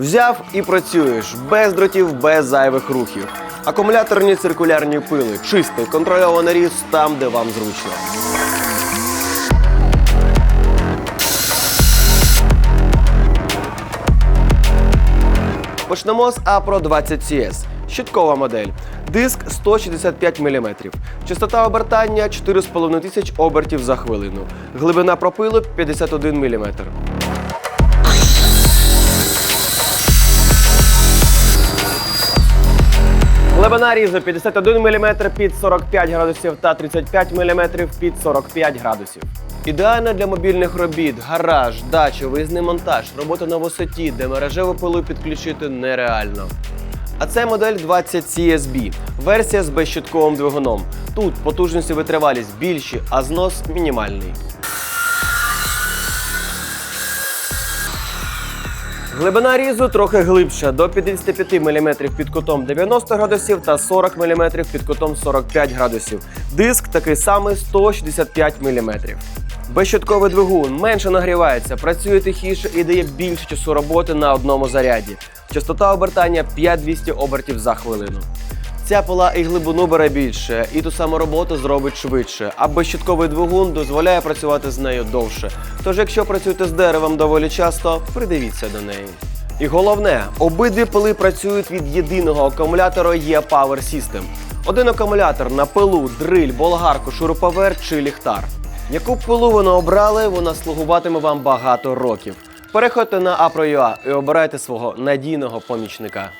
Взяв і працюєш без дротів, без зайвих рухів. Акумуляторні циркулярні пили, чистий контрольований різ там, де вам зручно. Почнемо з Apro 20 CS. Щиткова модель. Диск 165 мм. Частота обертання 4,5 тисяч обертів за хвилину. Глибина пропилу 51 мм. Глибина різу 51 мм під 45 градусів та 35 мм під 45 градусів. Ідеально для мобільних робіт, гараж, дача, виїзний монтаж, робота на висоті, де мережеву пилу підключити нереально. А це модель 20 CSB, версія з безщитковим двигуном. Тут потужність і витривалість більші, а знос мінімальний. Глибина різу трохи глибша до 55 мм під кутом 90 градусів та 40 мм під кутом 45 градусів. Диск такий самий 165 мм. Безщитковий двигун менше нагрівається, працює тихіше і дає більше часу роботи на одному заряді. Частота обертання 5200 обертів за хвилину. Ця пила і глибину бере більше, і ту саму роботу зробить швидше. А безщитковий двигун дозволяє працювати з нею довше. Тож, якщо працюєте з деревом доволі часто, придивіться до неї. І головне, обидві пили працюють від єдиного акумулятора E-Power System. Один акумулятор на пилу, дриль, болгарку, шуруповерт чи ліхтар. Яку пилу ви не обрали, вона слугуватиме вам багато років. Переходьте на Apro.ua і обирайте свого надійного помічника.